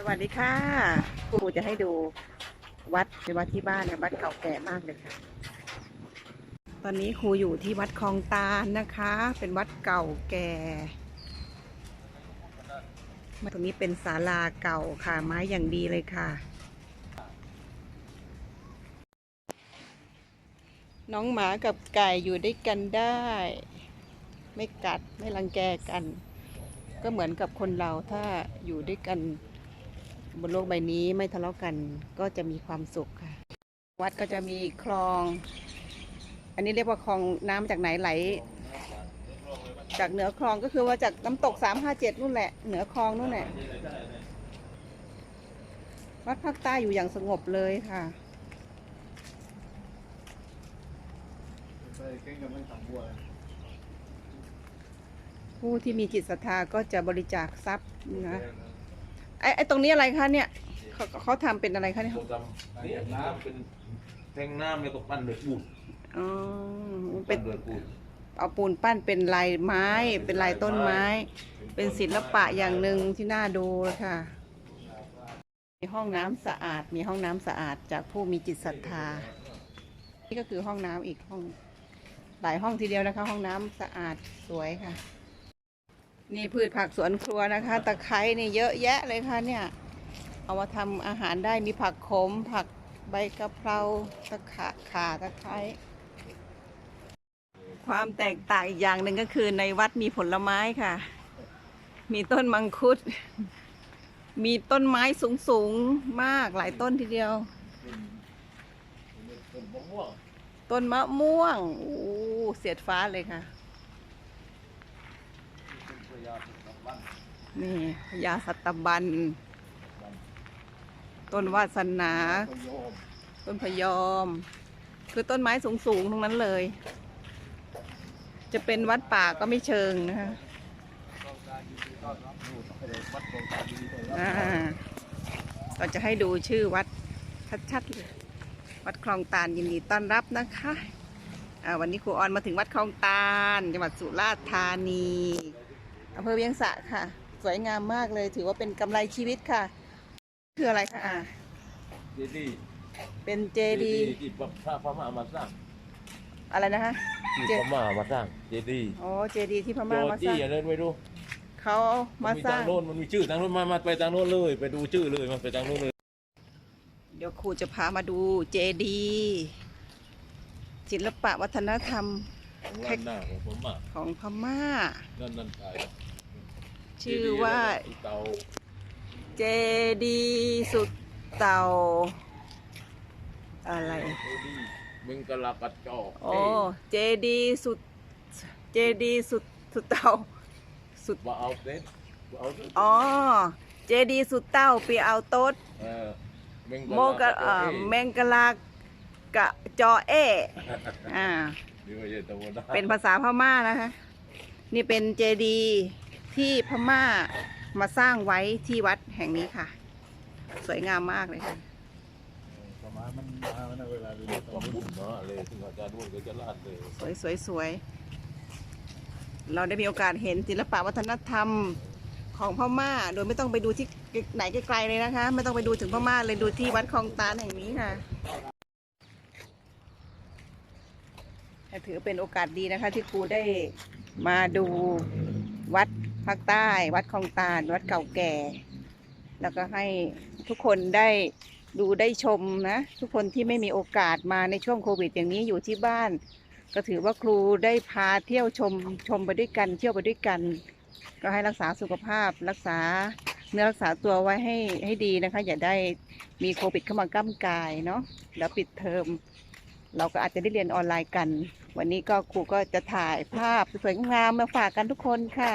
สวัสดีค่ะครูจะให้ดูวัดเป็นวัดที่บ้านนะวัดเก่าแก่มากเลยค่ะ ตอนนี้ครูอยู่ที่วัดคลองตาลนะคะ เป็นวัดเก่าแก่ตรงนี้เป็นศาลาเก่าค่ะ ไม้อย่างดีเลยค่ะ น้องหมากับไก่อยู่ด้วยกันได้ ไม่กัดไม่รังแกกัน ก็เหมือนกับคนเราถ้าอยู่ด้วยกัน บนโลกใบนี้ไม่ทะเลาะกันก็จะมีความสุขค่ะ วัดก็จะมีคลอง อันนี้เรียกว่าคลองน้ำจากไหนไหล จากเหนือคลองก็คือว่าจากน้ำตกสามห้าเจ็ดนู่นแหละ เหนือคลองนู่นแหละ วัดภาคใต้อยู่อย่างสงบเลยค่ะ ผู้ที่มีจิตศรัทธาก็จะบริจาคทรัพย์นะ ไอ้ไอ้ตรงนี้อะไรคะเนี่ยเขาเขาทำเป็นอะไรคะเนี่ยตัวดำนี่น้ำเป็นแทงน้ำเนี่ยตกปั้นเดือดปูนอ๋อเป็เป็นนเดือดปูนเอาปูนปั้นเป็นลายไม้ เป็นลายต้นไม้ เป็นศิลปะอย่างหนึ่งที่น่าดูเลยค่ะ มีห้องน้ำสะอาด มีห้องน้ำสะอาดจากผู้มีจิตศรัทธา นี่ก็คือห้องน้ำอีกห้อง หลายห้องทีเดียวนะคะ ห้องน้ำสะอาดสวยค่ะ นี่พืชผักสวนครัวนะคะ ตะไคร้นี่เยอะแยะเลยค่ะเนี่ย เอามาทำอาหารได้มีผักขม ผักใบกะเพราตะขาขาตะไคร้ความแตกต่างอีกอย่างหนึ่งก็คือในวัดมีผลไม้ค่ะ มีต้นมังคุด มีต้นไม้สูงสูงๆมากหลายต้นทีเดียว ต้นมะม่วงโอ้เสียดฟ้าเลยค่ะ นี่พญาสัตบัน ต้นวาสนา ต้นพยอม คือต้นไม้สูงสูงๆตรงนั้นเลย จะเป็นวัดป่าก็ไม่เชิงนะคะอ่าเราจะให้ดูชื่อวัดชัดๆเลยวัดคลองตาลยินดีต้อนรับนะคะวันนี้ครูออนมาถึงวัดคลองตาลจังหวัดสุราษฎร์ธานี อำเภอเวียงสะค่ะ สวยงามมากเลย ถือว่าเป็นกำไรชีวิตค่ะ คืออะไรคะอ่าเจดีย์เป็นเจดีที่พระพม่ามาสร้างอะไรนะคะ ที่เจ พม่ามาสร้างเจดีย์อ๋อเจดีที่พจม่าอมาสจี้ร้างอย่าเดินไปดูเขามาสร้างทางโน้นมันมีชื่อทางโน้นมามาไปทางโน้นเลย ไปดูชื่อเลยมาไปทางโน้นเลย เดี๋ยวครูจะพามาดูเจดีศิลปะวัฒนธรรมของร้านหน้าของพม่าของพม่า นั่นนั่นไปชื่อว่าอีเตาเจดีสุดเต่าอะไรเจดีย์มึงกะลากัดจอกโอ้เจดีสุด เจดีสุดสุดเต่าสุดว่าเอาเซ็ตว่าเอาเซ็ตอ๋อ เจดีสุดเต้าปีเอาโต๊ดเออมึงโมกะเอ่อแมงกะลากะจอเออ่านี่ไม่ใช่ธรรมดาเป็นภาษาพม่านะคะ นี่เป็นเจดี ที่พม่ามาสร้างไว้ที่วัดแห่งนี้ค่ะ สวยงามมากเลยค่ะ ประมาณมันมามันเอาเวลาเรียนขอบคุณเนาะเลยถึงอาจารย์ด้วยก็จะลาดเลยสวยสวยสวยเราได้มีโอกาสเห็นศิลปะวัฒนธรรมของพม่า โดยไม่ต้องไปดูที่ไหนไกลๆเลยนะคะ ไม่ต้องไปดูถึงพม่าเลยดูที่วัดคลองตาลแห่งนี้ค่ะถือเป็นโอกาสดีนะคะ ที่ครูได้มาดูวัด ภาคใต้วัดคลองตาล วัดเก่าแก่ แล้วก็ให้ทุกคนได้ดูได้ชมนะ ทุกคนที่ไม่มีโอกาสมาในช่วงโควิด อย่างนี้อยู่ที่บ้าน ก็ถือว่าครูได้พาเที่ยวชมชมไปด้วยกัน เที่ยวไปด้วยกัน ก็ให้รักษาสุขภาพรักษาเนื้อรักษาตัวไว้ให้ให้ดีนะคะ อย่าได้มีโควิดเข้ามาก้ำกายเนาะแล้วปิดเทอมเราก็อาจจะได้เรียนออนไลน์กัน วันนี้ก็ครูก็จะถ่ายภาพสวยๆงามๆมาฝากกันทุกคนค่ะ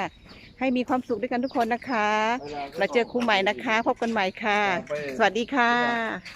ให้มีความสุขด้วยกันทุกคนนะคะ เราเจอครูใหม่นะคะ พบกันใหม่ค่ะ สวัสดีค่ะ